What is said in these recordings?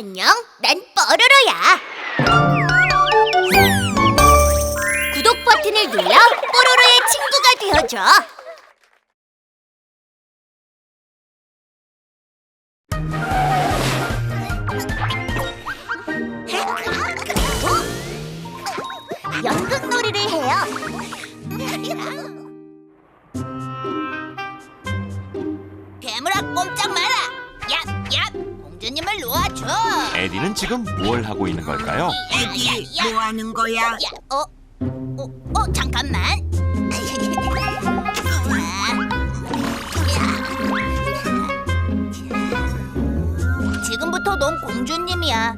안녕, 난 뽀로로야. 구독 버튼을 눌러 뽀로로의 친구가 되어줘. 연극놀이를 해요. 공주님을 놓아줘. 에디는 지금 뭘 하고 있는 걸까요? 애기 야, 야, 뭐 하는 거야? 야, 어, 어, 어, 잠깐만. 자. 지금부터 넌 공주님이야.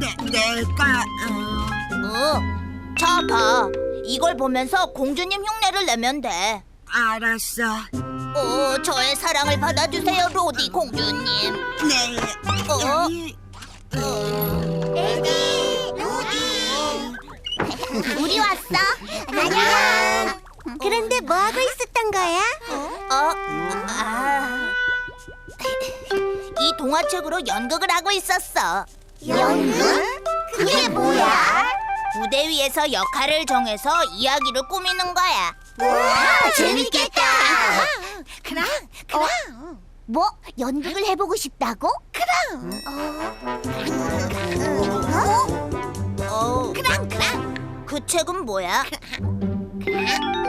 내, 내가 어, 어, 자 봐. 이걸 보면서 공주님 흉내를 내면 돼. 알았어. 어, 저의 사랑을 받아주세요, 로디 공주님. 네. 어? 여기, 에디, 로디. 우리 왔어. 안녕. 그런데 뭐 하고 있었던 거야? 어, 아. 이 동화책으로 연극을 하고 있었어. 연극? 그게 뭐야? 무대 위에서 역할을 정해서 이야기를 꾸미는 거야. 와, 재밌겠다. 그럼, 그럼. 뭐 연극을 해보고 싶다고? 그럼. 어? 그럼, 그럼. 그 책은 뭐야?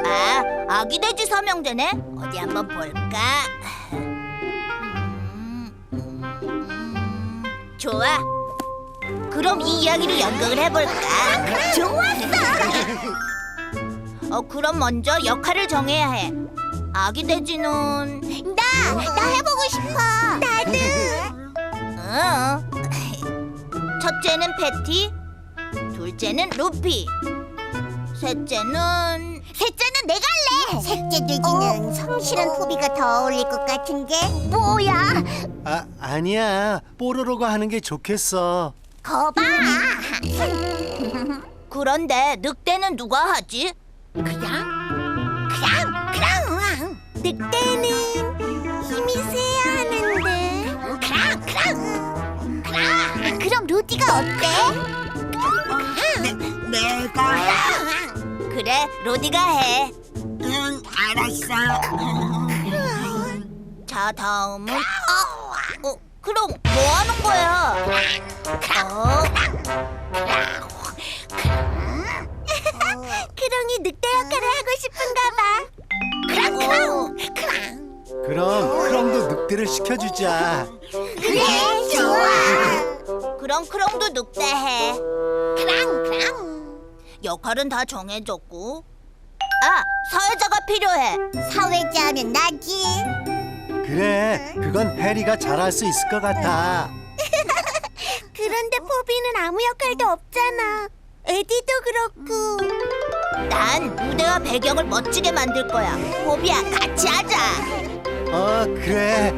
아, 아기 돼지 삼형제네. 어디 한번 볼까? 음, 음, 좋아. 그럼 이 이야기로 연극을 해볼까? 좋았어. 어, 그럼 먼저 역할을 정해야 해. 아기 돼지는 나, 나 해보고 싶어. 나도. 응. 첫째는 패티, 둘째는 루피, 셋째는 셋째는 내가 할래. 셋째 돼지는 성실한 포비가 더 어울릴 것 같은데. 뭐야? 아, 아니야. 뽀로로가 하는 게 좋겠어. 거봐. 그런데 늑대는 누가 하지? 그냥? 그냥, 그냥. 늑대는 힘이 세야 하는데. 그냥, 그냥. 그냥. 그럼 루디가 어때? 내, 내가 그래, 로디가 해. 응 알았어. 자, 다음은 어, 어, 그럼 뭐 하는 거야? 어? 크롱이 늑대 역할을 하고 싶은가 봐. 크롱, 크롱, 크롱. 그럼 크롱도 늑대를 시켜주자. 그래, 좋아. 그럼 크롱도 늑대 해. 크롱, 크롱. 역할은 다 정해졌고. 아, 사회자가 필요해. 사회자하면 나지. 그래, 그건 해리가 잘할 수 있을 것 같아. 그런데 포비는 아무 역할도 없잖아. 에디도 그렇고. 난 무대와 배경을 멋지게 만들 거야. 포비야, 같이 하자. 어, 그래.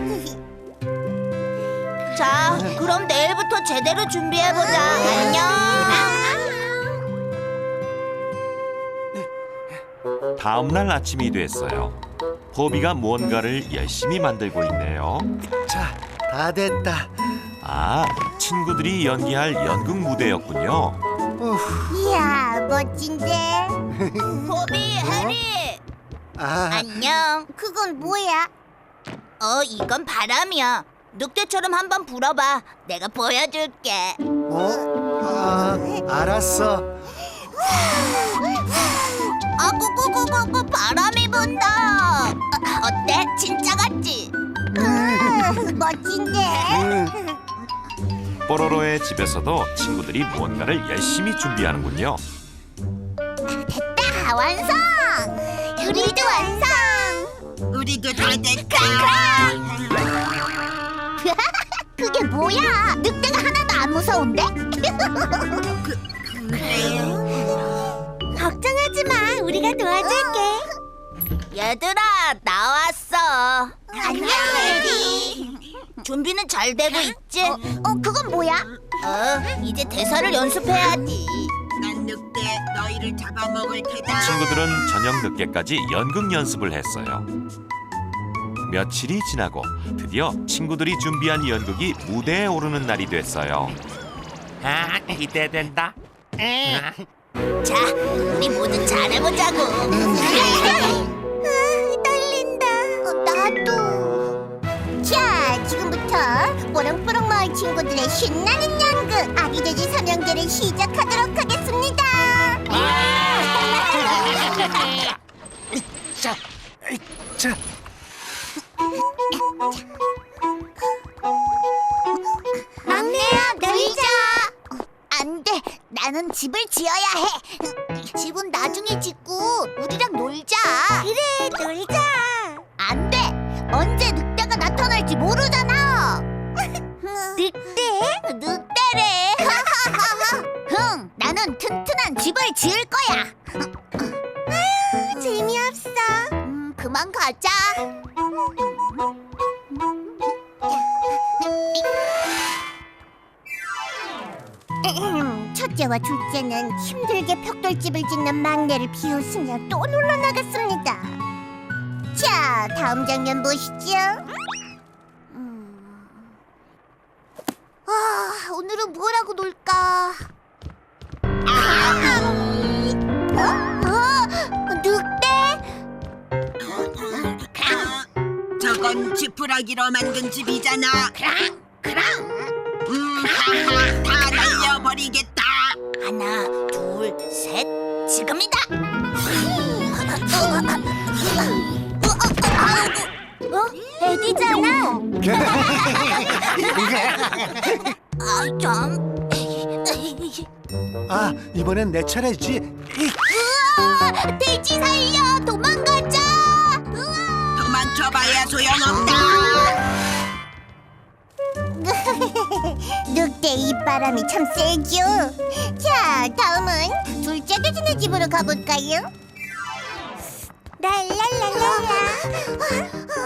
자, 그럼 내일부터 제대로 준비해보자. 안녕. 다음 날 아침이 됐어요. 포비가 무언가를 열심히 만들고 있네요. 자, 다 됐다. 아, 친구들이 연기할 연극 무대였군요. 우후, 이야, 멋진데. 포비, 해리. 아, 안녕. 그건 뭐야? 어, 이건 바람이야. 늑대처럼 한번 불어봐. 내가 보여줄게. 어? 아, 알았어. 아구구구구구 바람이 분다. 어, 어때? 진짜 같지? 멋진데. 응, 뽀로로의 집에서도 친구들이 무언가를 열심히 준비하는군요. 완성. 우리도 완성. 우리도 다 됐다. 그게 뭐야? 늑대가 하나도 안 무서운데? 그래요? 걱정하지 마. 우리가 도와줄게. 얘들아, 나왔어. 안녕, 에리. 준비는 잘 되고 있지? 어, 그건 뭐야? 어, 이제 대사를 연습해야지. 난 늑대 너희를 잡아먹을 테다. 친구들은 저녁 늦게까지 연극 연습을 했어요. 며칠이 지나고 드디어 친구들이 준비한 연극이 무대에 오르는 날이 됐어요. 아, 기대된다. 자, 우리 모두 잘해보자고. 떨린다. 나도. 자, 지금부터 뽀롱뽀롱 마을 친구들의 신나는 연극 아기 돼지 삼형제를 시작하도록 자, 막내야, 놀자. 안 돼. 나는 집을 지어야 해. 집은 나중에 짓고 우리랑 놀자. 그래, 놀자. 안 돼. 언제 늑대가 나타날지 모르잖아. 늑대? 늑대래. 흥, 나는 튼튼한 집을 지을 거야. 그만 가자. 첫째와 둘째는 힘들게 벽돌집을 짓는 막내를 비웃으며 또 놀러 나갔습니다. 자, 다음 장면 보시죠. 음. 아, 오늘은 뭐라고 놀까? 저건 지푸라기로 만든 집이잖아. 음, 하하, 다 날려버리겠다. 하나, 둘, 셋, 지금이다. 어? 에디잖아. 아, 좀. 아 이번엔 내 차례지. 우와, 돼지 살려, 도망가 도망쳐봐야 소용없다. 늑대 이바람이 참 세죠. 자, 다음은 둘째 돼지네 집으로 가볼까요? 랄랄랄랄라.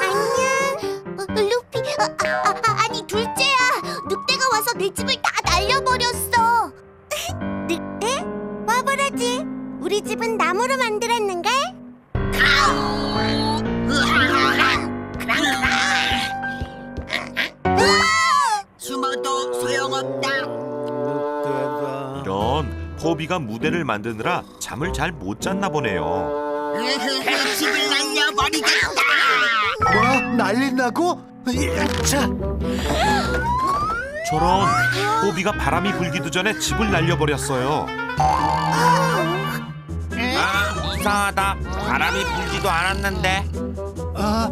안녕. 어, 루피, 아, 아, 아, 아니 둘째야. 늑대가 와서 내 집을 다 날려버렸어. 늑대? 와보라지. 우리 집은 나무로 만들었는걸? 포비가 무대를 만드느라 잠을 잘 못 잤나 보네요. 집을 날려버리겠다. 뭐 날린다고? 자, 저런 포비가 바람이 불기도 전에 집을 날려버렸어요. 아, 이상하다. 바람이 불지도 않았는데. 아,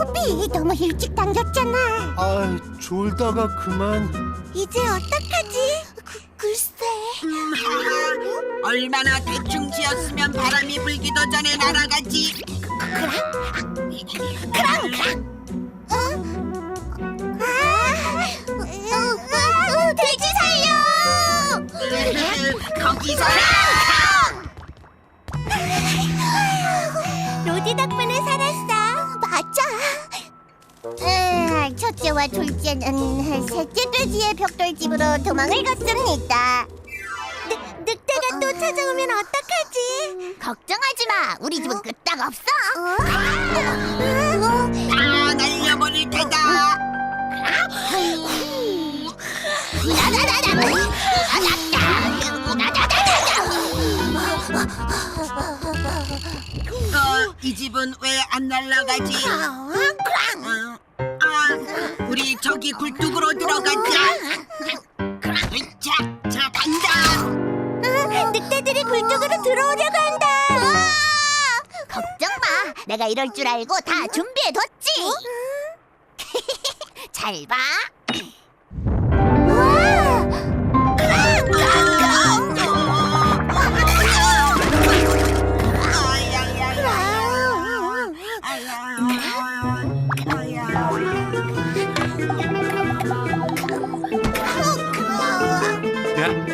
호비 너무 일찍 당겼잖아. 아 졸다가 그만. 이제 어떡하지? 그, 글쎄. 음, 얼마나 대충 지었으면 바람이 불기도 전에 날아가지. 어? 아, 어, 어, 돼지 살려! 거기서 로디 덕분에 살았어. 맞아. 음, 첫째와 둘째는 셋째 돼지의 벽돌집으로 도망을 갔습니다. 늑대가 또 찾아오면 어떡하지? 걱정하지 마. 우리 집은 끄떡 없어. 다 날려버릴 테다. 어, 이 집은 왜 안 날아가지? 어, 아, 우리 저기 굴뚝으로 들어가자. 자, 자 간다. 늑대들이 굴뚝으로 들어오려고 한다. 걱정 마. 내가 이럴 줄 알고 다 준비해뒀지. 잘 봐.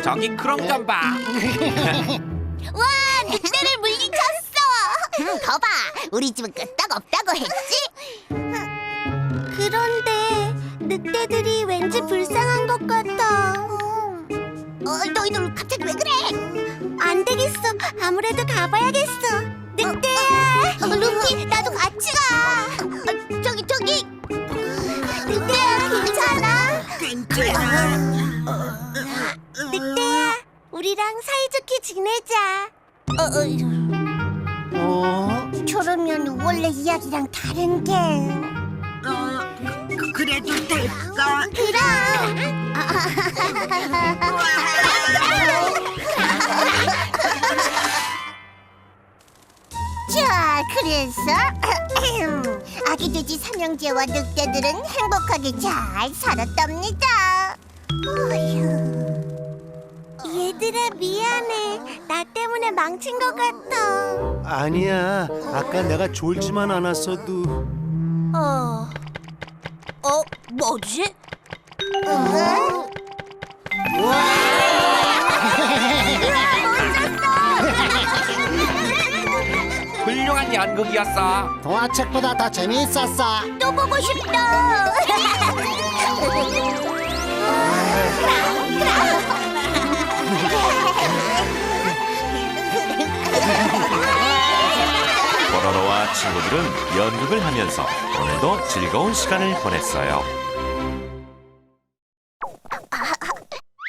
저기 크롱 좀 봐. 와, 늑대를 물리쳤어. 거봐, 우리 집은 끄떡 없다고 했지. 그런데 늑대들이 왠지 불쌍한 것 같아. 어, 너희들 갑자기 왜 그래? 안 되겠어. 아무래도 가봐야겠어. 늑대야. 루피, 나 우리랑 사이좋게 지내자. 어, 어, 어? 저러면 원래 이야기랑 다른 게. 어, 그, 그래도 될까? 그럼. 자, 그래서 아기 돼지 삼형제와 늑대들은 행복하게 잘 살았답니다. 어휴. 얘들아 미안해. 나 때문에 망친 것 같아. 아니야. 아까 내가 졸지만 않았어도 어. 어, 뭐지? 어? 훌륭한 연극이었어. 동화책보다 더 재미있었어. 또 보고 싶다. 뽀로로와 친구들은 연극을 하면서 오늘도 즐거운 시간을 보냈어요.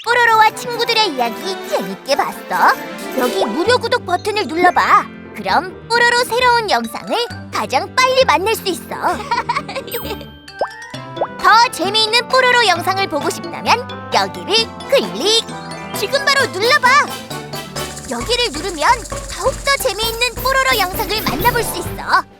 뽀로로와 친구들의 이야기 재밌게 봤어? 여기 무료 구독 버튼을 눌러봐. 그럼 뽀로로 새로운 영상을 가장 빨리 만날 수 있어. 더 재미있는 뽀로로 영상을 보고 싶다면 여기를 클릭. 지금 바로 눌러봐. 여기를 누르면 더욱더 재미있는 뽀로로 영상을 만나볼 수 있어.